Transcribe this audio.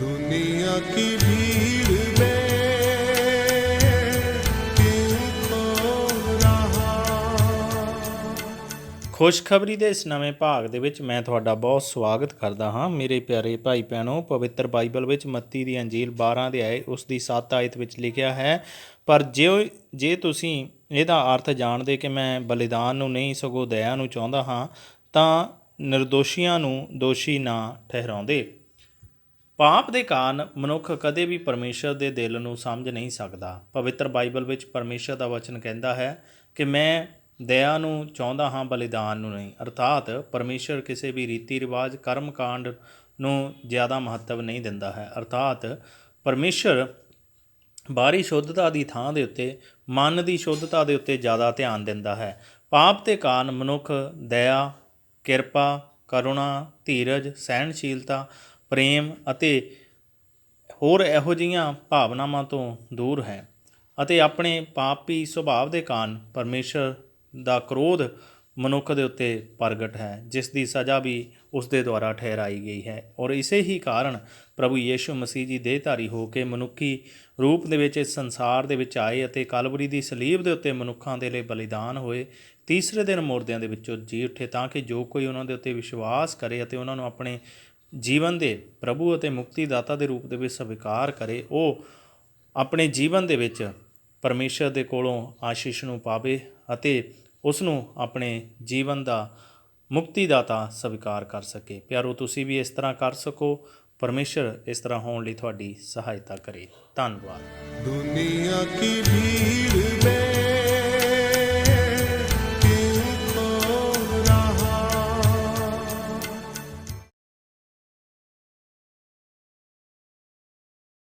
दुनिया की भीड़ में क्यों खो रहा ਖੁਸ਼ਖਬਰੀ ਦੇ ਇਸ ਨਵੇਂ ਭਾਗ ਦੇ ਵਿੱਚ ਮੈਂ ਤੁਹਾਡਾ ਬਹੁਤ ਸਵਾਗਤ ਕਰਦਾ ਹਾਂ ਮੇਰੇ ਪਿਆਰੇ ਭਾਈ ਭੈਣੋ ਪਵਿੱਤਰ ਬਾਈਬਲ ਵਿੱਚ ਮੱਤੀ ਦੀ ਅੰਜੀਲ 12 ਅਧਿਆਏ ਉਸ ਦੀ 7 ਆਇਤ ਵਿੱਚ ਲਿਖਿਆ ਹੈ ਪਰ ਜੇ ਜੇ ਤੁਸੀਂ ਇਹਦਾ ਅਰਥ ਜਾਣਦੇ ਕਿ ਮੈਂ ਬਲੀਦਾਨ ਨੂੰ ਨਹੀਂ ਸਗੋਂ ਦਇਆ ਨੂੰ ਚਾਹੁੰਦਾ ਹਾਂ ਤਾਂ ਨਿਰਦੋਸ਼ੀਆਂ ਨੂੰ ਦੋਸ਼ੀ ਨਾ ਠਹਿਰਾਉਂਦੇ ਪਾਪ ਦੇ ਕਾਰਨ ਮਨੁੱਖ ਕਦੇ ਵੀ ਪਰਮੇਸ਼ਰ ਦੇ ਦਿਲ ਨੂੰ ਸਮਝ ਨਹੀਂ ਸਕਦਾ। ਪਵਿੱਤਰ ਬਾਈਬਲ ਵਿੱਚ ਪਰਮੇਸ਼ਰ ਦਾ ਵਚਨ ਕਹਿੰਦਾ ਹੈ ਕਿ ਮੈਂ ਦਇਆ ਨੂੰ ਚਾਹੁੰਦਾ ਹਾਂ, ਬਲੀਦਾਨ ਨੂੰ ਨਹੀਂ। ਅਰਥਾਤ ਪਰਮੇਸ਼ਰ ਕਿਸੇ ਵੀ ਰੀਤੀ ਰਿਵਾਜ ਕਰਮ ਕਾਂਡ ਨੂੰ ਜ਼ਿਆਦਾ ਮਹੱਤਵ ਨਹੀਂ ਦਿੰਦਾ ਹੈ। ਅਰਥਾਤ ਪਰਮੇਸ਼ਰ ਬਾਹਰੀ ਸ਼ੁੱਧਤਾ ਦੀ ਥਾਂ ਦੇ ਉੱਤੇ, ਮਨ ਦੀ ਸ਼ੁੱਧਤਾ ਦੇ ਉੱਤੇ ਜ਼ਿਆਦਾ ਧਿਆਨ ਦਿੰਦਾ ਹੈ। ਪਾਪ ਦੇ ਕਾਰਨ ਮਨੁੱਖ ਦਇਆ, ਕਿਰਪਾ, ਕਰੁਣਾ, ਧੀਰਜ, ਸਹਿਣਸ਼ੀਲਤਾ ਪ੍ਰੇਮ ਅਤੇ ਹੋਰ ਇਹੋ ਜਿਹੀਆਂ ਭਾਵਨਾਵਾਂ ਤੋਂ ਦੂਰ ਹੈ ਅਤੇ ਆਪਣੇ ਪਾਪੀ ਸੁਭਾਅ ਦੇ ਕਾਰਨ ਪਰਮੇਸ਼ਰ ਦਾ ਕ੍ਰੋਧ ਮਨੁੱਖ ਦੇ ਉੱਤੇ ਪ੍ਰਗਟ ਹੈ, ਜਿਸ ਦੀ ਸਜ਼ਾ ਵੀ ਉਸ ਦੇ ਦੁਆਰਾ ਠਹਿਰਾਈ ਗਈ ਹੈ। ਔਰ ਇਸੇ ਹੀ ਕਾਰਨ ਪ੍ਰਭੂ ਯੀਸ਼ੂ ਮਸੀਹ ਜੀ ਦੇਹਧਾਰੀ ਹੋ ਕੇ ਮਨੁੱਖੀ ਰੂਪ ਦੇ ਵਿੱਚ ਇਸ ਸੰਸਾਰ ਦੇ ਵਿੱਚ ਆਏ ਅਤੇ ਕਲਵਰੀ ਦੀ ਸਲੀਬ ਦੇ ਉੱਤੇ ਮਨੁੱਖਾਂ ਦੇ ਲਈ ਬਲੀਦਾਨ ਹੋਏ, ਤੀਸਰੇ ਦਿਨ ਮੁਰਦਿਆਂ ਦੇ ਵਿੱਚੋਂ ਜੀ ਉੱਠੇ ਤਾਂ ਕਿ ਜੋ ਕੋਈ ਉਹਨਾਂ ਦੇ ਉੱਤੇ ਵਿਸ਼ਵਾਸ ਕਰੇ ਅਤੇ ਉਹਨਾਂ ਨੂੰ ਆਪਣੇ ਜੀਵਨ ਦੇ ਪ੍ਰਭੂ ਅਤੇ ਮੁਕਤੀ ਦਾਤਾ ਦੇ ਰੂਪ ਦੇ ਵਿੱਚ ਸਵੀਕਾਰ ਕਰੇ, ਉਹ ਆਪਣੇ ਜੀਵਨ ਦੇ ਵਿੱਚ ਪਰਮੇਸ਼ਰ ਦੇ ਕੋਲੋਂ ਆਸ਼ੀਸ਼ ਨੂੰ ਪਾਵੇ ਅਤੇ ਉਸ ਨੂੰ ਆਪਣੇ ਜੀਵਨ ਦਾ ਮੁਕਤੀ ਦਾਤਾ ਸਵੀਕਾਰ ਕਰ ਸਕੇ। ਪਿਆਰੋ, ਤੁਸੀਂ ਵੀ ਇਸ ਤਰ੍ਹਾਂ ਕਰ ਸਕੋ। ਪਰਮੇਸ਼ਰ ਇਸ ਤਰ੍ਹਾਂ ਹੋਣ ਲਈ ਤੁਹਾਡੀ ਸਹਾਇਤਾ ਕਰੇ। ਧੰਨਵਾਦ। ਦੁਨੀਆ ਕੀ ਭੀੜ ਵਿੱਚ